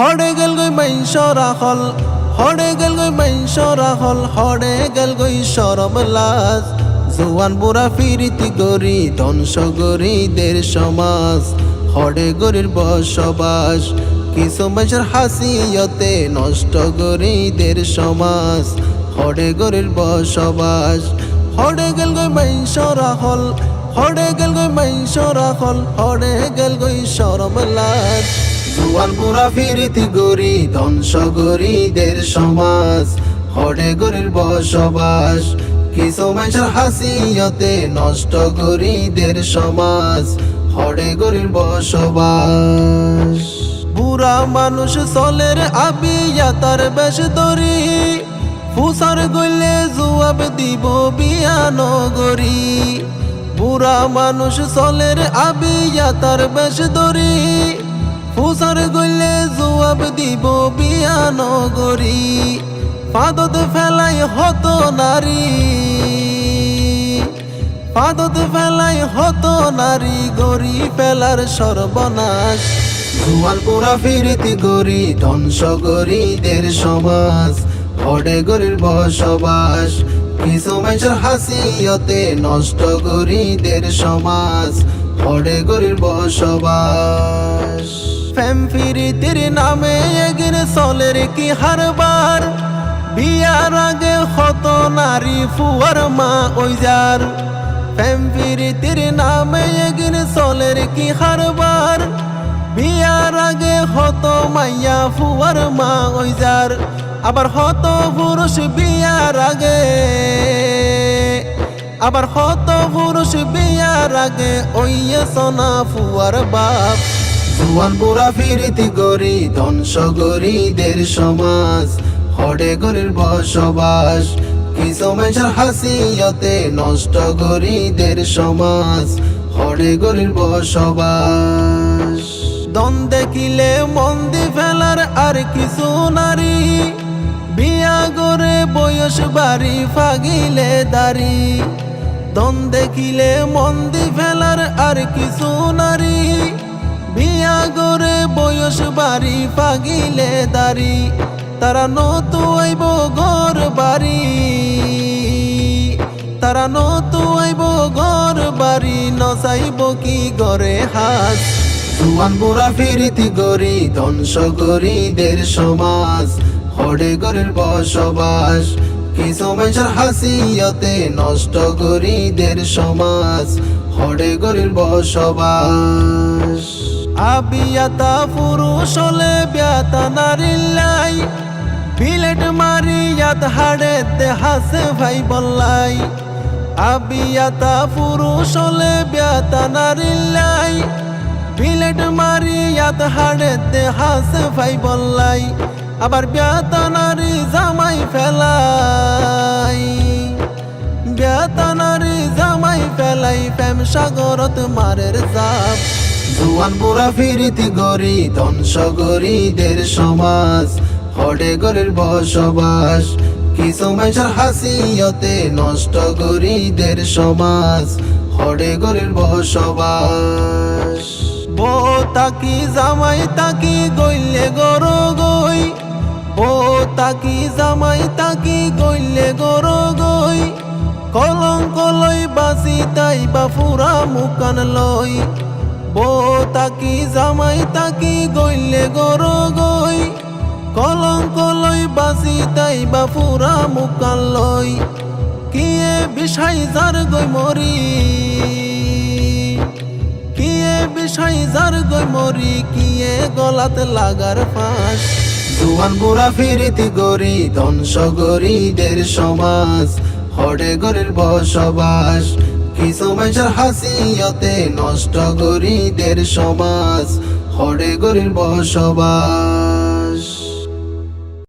হড়ে গেল গই মাইশরা হল, হড়ে গেল গই মাইশরা হল, হড়ে গেল গই সরম লাজ। জোয়ান বুড়া ফিরিতি গরি, ধ্বংস গরিদের সমাজ। হড়ে গরির বসবাস, কিছু মানুষের হাসিয়তে নষ্ট গরিদের সমাজ। হড়ে গরির বসবাস, হড়ে গেল গই মাইশরা হল, হড়ে গেল গই মাইশরা হল, হড়ে গেল গই সরম লাজ। জুয়ান পুরা ফিরিতি গরি ধ্বংস গরিদের সমাজ হড়ে গরির বসবাস। কিছু মানুষের হাসিয়তে নষ্ট গরিদের সমাজ হড়ে গরির বসবাস। বুড়া মানুষ চলের আবিয়া তার বেশ দরি, ফুসার গইলে জুয়াব দিব বিয়া বিয়ানগরী। বুড়া মানুষ চলের আবিয়া তার বেশ দরি ফুসার গইলে জুয়াব দিব বিয়ানগরী। ফাদত ফেলাই হতো নারী। ফাদত ফেলাই হতো নারী গরি ফেলার সর্বনাশ। জুয়াল পুরা ফিরিতি গরি ধ্বংস গরিদের সমাজ। হড়ে গরির বসবাস, কিছু মানুষের হাসিয়তে নষ্ট গরিদের সমাজ। হড়ে গরির বসবাস। ফ্যাম ফিরিতির নামে এগির চলের কি হারবার বিয়ার আগে হত নারী ফুয়ার মা ওইজার ফ্যাম ফিরিতির নামে এগির চলের কি হারবার বিয়ার আগে হত মাইয়া ফুয়ার মা ওইজার আবার হত পুরুষ বিয়ার আগে। আবার হত পুরুষ বিয়ার আগে ওইয়ে সোনা ফুয়ার বাপ। জুয়ান বুড়া ফিরিতি গরি ধ্বংস গরিদের সমাজ, হড়ে গরির বসবাস। কিছু মানুষের হাসিয়তে নষ্ট গরিদের সমাজ, হড়ে গরির বসবাস। দন দেখিলে মন্দি ফেলার আর কিছু নারী, বিয়া গরে বয়স বাড়ি ফাগিলে দাড়ি। দন দেখিলে মন্দি ফেলার আর কিছু নারী। বিয়া গরে বয়স বাড়ি পাগিলে দাড়ি। তারা নতু আইব ঘর বাড়ি। তারা নতু আইব ঘর বাড়ি, নচাইব কি গরে হাত জুয়ান বুড়া ফিরিতি গরি ধ্বংস গরিদের সমাজ। হড়ে গরির বসবাস কিছু মানুষের হাসিয়তে নষ্ট গরিদের সমাজ হড়ে গরির বসবাস। আবিয়াতা পুরুষ হলে ব্যাতা নারিল্লাই বিলেট মারিয়াত হাড়ে দেহাসে ভাই বল্লাই। আবিয়াতা পুরুষ হলে ব্যাতা নারিল্লাই বিলেট মারিয়াত হাড়ে দেহাসে ভাই বল্লাই। আবার ব্যাতা নারী জামাই ফেলাই। ব্যাতা নারী জামাই ফেলাই, প্রেম সাগরত মারের জাপ। জুয়ান বুড়া ফিরিতি গরি গরিদের সমাজ। হড়ে গরির বসবাস, কিছু মানুষের হাসিয়তে নষ্ট গরিদের সমাজ। হড়ে গরির বসবাস। বউ তাকি, জামাই তাকি, গইলে গর গই বউ তাকি জামাই তাকি গইলে গর গই কলঙ্ক লই বাসি তাই বা ফুরা মুকান লই। বউ তাকি জামাই তাকি গইলে গর গই কলঙ্ক লই বাসি তাই বা ফুরা মুকান লই। কিয়ে বিষাই যার গই মরি, কিয়ে বিষাই যার গই মরি, কিয়ে গলাতে লাগার ফাঁস। জুয়ান বুড়া ফিরিতি গরি ধ্বংস গরিদের সমাজ। হড়ে গরের বসবাস, কিছু মানুষের হাসিয়তে নষ্ট গরিদের সমাজ। হড়ে গরির বসবাস।